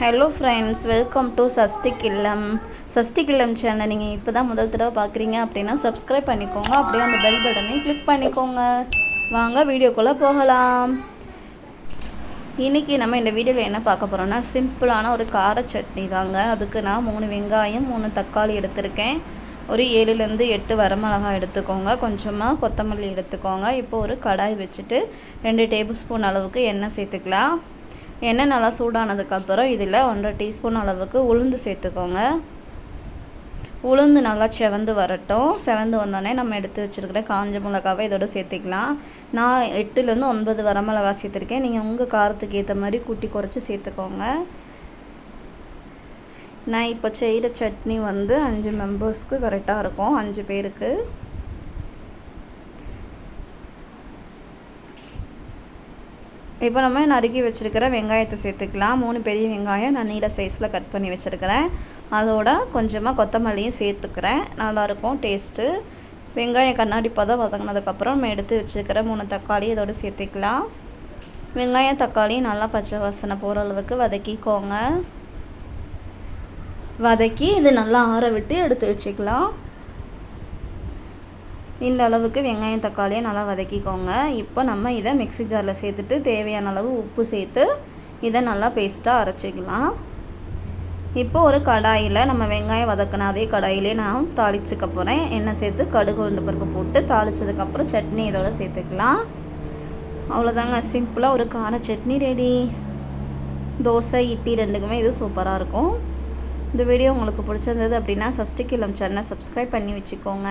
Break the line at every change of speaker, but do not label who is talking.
Hello friends welcome to சஷ்டிக் இல்லம் சஷ்டிக் இல்லம் சேனல் நீங்கள் இப்போ தான் முதல் தடவை பார்க்குறீங்க அப்படின்னா சப்ஸ்கிரைப் பண்ணிக்கோங்க. அப்படியே அந்த பெல் பட்டனையும் கிளிக் பண்ணிக்கோங்க. வாங்க வீடியோக்குள்ளே போகலாம். இன்றைக்கி நம்ம இந்த வீடியோவில் என்ன பார்க்க போகிறோம்னா சிம்பிளான ஒரு கார சட்னி தாங்க. அதுக்கு நான் மூணு வெங்காயம் மூணு தக்காளி எடுத்திருக்கேன். ஒரு ஏழுலேருந்து எட்டு வரமிளகாய் எடுத்துக்கோங்க. கொஞ்சமாக கொத்தமல்லி எடுத்துக்கோங்க. இப்போ ஒரு கடாய் வச்சுட்டு ரெண்டு டேபிள் ஸ்பூன் அளவுக்கு எண்ணெய் சேர்த்துக்கலாம். எண்ணெய் நல்லா சூடானதுக்கப்புறம் இதில் ஒன்றரை டீஸ்பூன் அளவுக்கு உளுந்து சேர்த்துக்கோங்க. உளுந்து நல்லா செவந்து வரட்டும். செவந்து வந்தோடனே நம்ம எடுத்து வச்சுருக்கிற காஞ்ச மிளகாவை இதோட சேர்த்துக்கலாம். நான் எட்டுலேருந்து ஒன்பது வரமிளகா சேர்த்துருக்கேன். நீங்கள் உங்கள் காரத்துக்கு ஏற்ற மாதிரி கூட்டி குறைச்சி சேர்த்துக்கோங்க. நான் இப்போ செய்கிற சட்னி வந்து அஞ்சு மெம்பர்ஸ்க்கு கரெக்டாக இருக்கும். அஞ்சு பேருக்கு. இப்போ நம்ம நறுக்கி வச்சுருக்கிற வெங்காயத்தை சேர்த்துக்கலாம். மூணு பெரிய வெங்காயம் நான் நீட சைஸில் கட் பண்ணி வச்சுருக்கிறேன். அதோட கொஞ்சமாக கொத்தமல்லியும் சேர்த்துக்கிறேன். நல்லாயிருக்கும் டேஸ்ட்டு வெங்காயம் கண்ணாடி பதம் வதங்கினதுக்கப்புறம் நம்ம எடுத்து வச்சுருக்கிற மூணு தக்காளி இதோடு சேர்த்துக்கலாம். வெங்காயம் தக்காளி நல்லா பச்சை வாசனை போகிற அளவுக்கு வதக்கிக்கோங்க. வதக்கி இது நல்லா ஆற விட்டு எடுத்து வச்சுக்கலாம். இந்த அளவுக்கு வெங்காயம் தக்காளியை நல்லா வதக்கிக்கோங்க. இப்போ நம்ம இதை மிக்ஸி ஜாரில் சேர்த்துட்டு தேவையான அளவு உப்பு சேர்த்து இதை நல்லா பேஸ்ட்டாக அரைச்சிக்கலாம். இப்போ ஒரு கடாயில் நம்ம வெங்காயம் வதக்கின அதே கடாயிலே நான் தாளிச்சுக்க போகிறேன் எண்ணெய் சேர்த்து கடுகு உளுந்து பருப்பு போட்டு தாளிச்சதுக்கப்புறம் சட்னி இதோட சேர்த்துக்கலாம். அவ்வளோதாங்க சிம்பிளாக ஒரு கார சட்னி ரெடி. தோசை இட்லி ரெண்டுக்குமே இது சூப்பராக இருக்கும். இந்த வீடியோ உங்களுக்கு பிடிச்சிருந்தது அப்படின்னா சஷ்டிகிலம் சேனலை சப்ஸ்கிரைப் பண்ணி வச்சுக்கோங்க.